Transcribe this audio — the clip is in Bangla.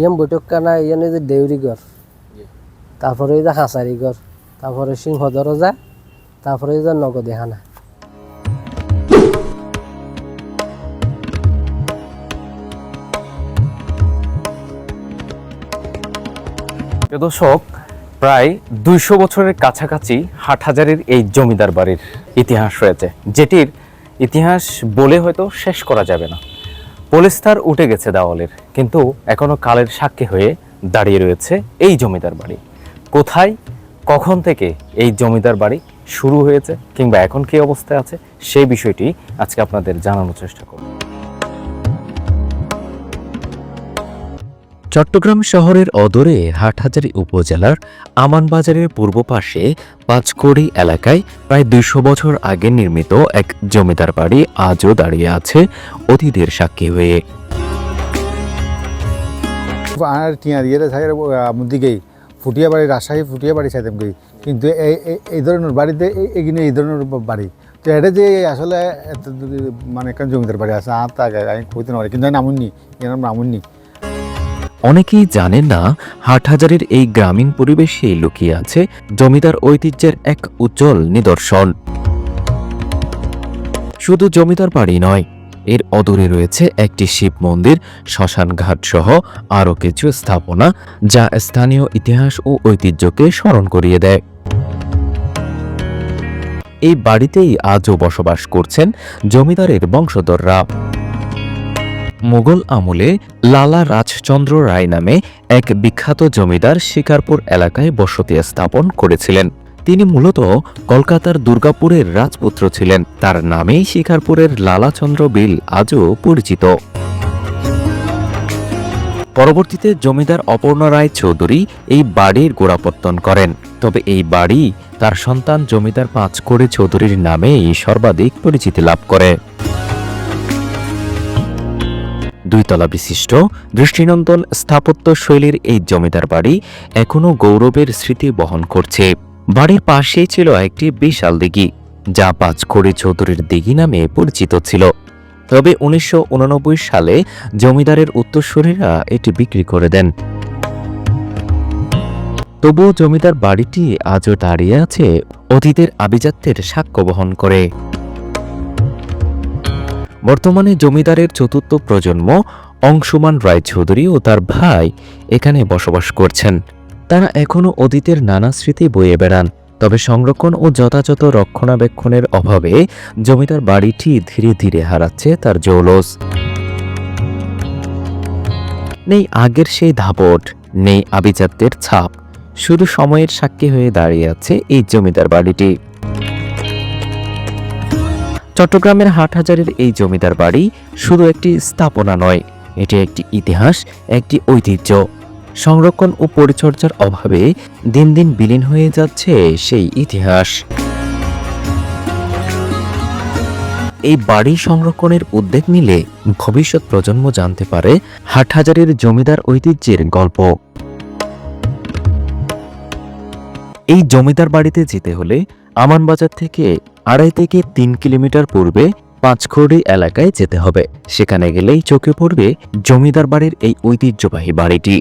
ইয়াম বৈঠকখানা ইয়ান এই যে দেউরি ঘর তারপরে এই যে হাঁসারি ঘর তারপরে সিংহ দরজা তারপরে এই যে নগদে হানা। প্রিয় দর্শক প্রায় দুইশো বছরের কাছাকাছি হাটহাজারের এই জমিদার বাড়ির ইতিহাস রয়েছে যেটির ইতিহাস বলে হয়তো শেষ করা যাবে না। পলিস্তার উঠে গেছে দেওয়ালের। কিন্তু এখনও কালের সাক্ষী হয়ে দাঁড়িয়ে রয়েছে এই জমিদার বাড়ি। কোথায়, কখন থেকে এই জমিদার বাড়ি শুরু হয়েছে কিংবা এখন কী অবস্থায় আছে, সেই বিষয়টি আজকে আপনাদের জানানোর চেষ্টা করব। চট্টগ্রাম শহরের অদূরে হাটহাজারী উপজেলার আমানবাজারের পূর্ব পাশে পাঁচকড়ি এলাকায় প্রায় দুইশো বছর আগে নির্মিত এক জমিদার বাড়ি আজও দাঁড়িয়ে আছে অতীতের সাক্ষী হয়ে। আর টিয়ার ইয়ে থাকে দিকেই ফুটিয়া বাড়ি, রাজশাহী ফুটিয়া বাড়ি চাইতাম গই। কিন্তু এই এই- ধরনের বাড়িতে এখানে এই ধরনের বাড়ি। তো এটা যে আসলে মানে একটা জমিদার বাড়ি আছে আর তা আমি কইতে না কিন্তু নামুননি, এর নাম নামুননি অনেকেই জানেন না, হাটহাজারির এই গ্রামীণ পরিবেশে লুকিয়ে আছে জমিদার ঐতিহ্যের এক উজ্জ্বল নিদর্শন। শুধু জমিদার বাড়ি নয় এর অদূরে রয়েছে একটি শিব মন্দির, শ্মশান ঘাট সহ আরও কিছু স্থাপনা যা স্থানীয় ইতিহাস ও ঐতিহ্যকে স্মরণ করিয়ে দেয়। এই বাড়িতেই আজও বসবাস করছেন জমিদারের বংশধররা। মুঘল আমলে লালা রাজচন্দ্র রায় নামে এক বিখ্যাত জমিদার শিকারপুর এলাকায় বসতি স্থাপন করেছিলেন। তিনি মূলত কলকাতার দুর্গাপুরের রাজপুত্র ছিলেন। তার নামেই শিকারপুরের লালাচন্দ্র বিল আজও পরিচিত। পরবর্তীতে জমিদার অপর্ণ রায় চৌধুরী এই বাড়ির গোড়াপত্তন করেন। তবে এই বাড়ি তার সন্তান জমিদার পাঁচ পাঁচকড়ি চৌধুরীর নামেই সর্বাধিক পরিচিতি লাভ করে। দুইতলা বিশিষ্ট দৃষ্টিনন্দন স্থাপত্য শৈলীর এই জমিদার বাড়ি এখনও গৌরবের স্মৃতি বহন করছে। বাড়ির পাশেই ছিল একটি বিশাল দিঘি, যা পাঁচখড়ি চৌধুরীর দিঘি নামে পরিচিত ছিল। তবে উনিশশো উননব্বই সালে জমিদারের উত্তরসূরিরা এটি বিক্রি করে দেন। তবুও জমিদার বাড়িটি আজও দাঁড়িয়ে আছে অতীতের আভিজাত্যের সাক্ষ্য বহন করে। বর্তমানে জমিদারের চতুর্থ প্রজন্ম অংশুমান রায়চৌধুরী ও তার ভাই এখানে বসবাস করছেন। তারা এখনও অতীতের নানা স্মৃতি বয়ে বেড়ান, তবে সংরক্ষণ ও যথাযথ রক্ষণাবেক্ষণের অভাবে জমিদার বাড়িটি ধীরে ধীরে হারাচ্ছে তার জৌলস। নেই আগের সেই ধাপট, নেই আভিজাত্যের ছাপ, শুধু সময়ের সাক্ষী হয়ে দাঁড়িয়ে আছে এই জমিদার বাড়িটি। চট্টগ্রামের হাটহাজারের এই জমিদার বাড়ি শুধু একটি স্থাপনা নয়, এটি একটি ইতিহাস, একটি ঐতিহ্য। সংরক্ষণ ও পরিচর্যার অভাবে দিন দিন বিলীন হয়ে যাচ্ছে সেই ইতিহাস। এই বাড়ি সংরক্ষণের উদ্যোগ নিলে ভবিষ্যৎ প্রজন্ম জানতে পারে হাটহাজারের জমিদার ঐতিহ্যের গল্প। এই জমিদার বাড়িতে যেতে হলে আমানবাজার থেকে আড়াই থেকে তিন কিলোমিটার পূর্বে পাঁচখড়ি এলাকায় যেতে হবে। সেখানে গেলেই চোখে পড়বে জমিদার বাড়ির এই ঐতিহ্যবাহী বাড়িটি।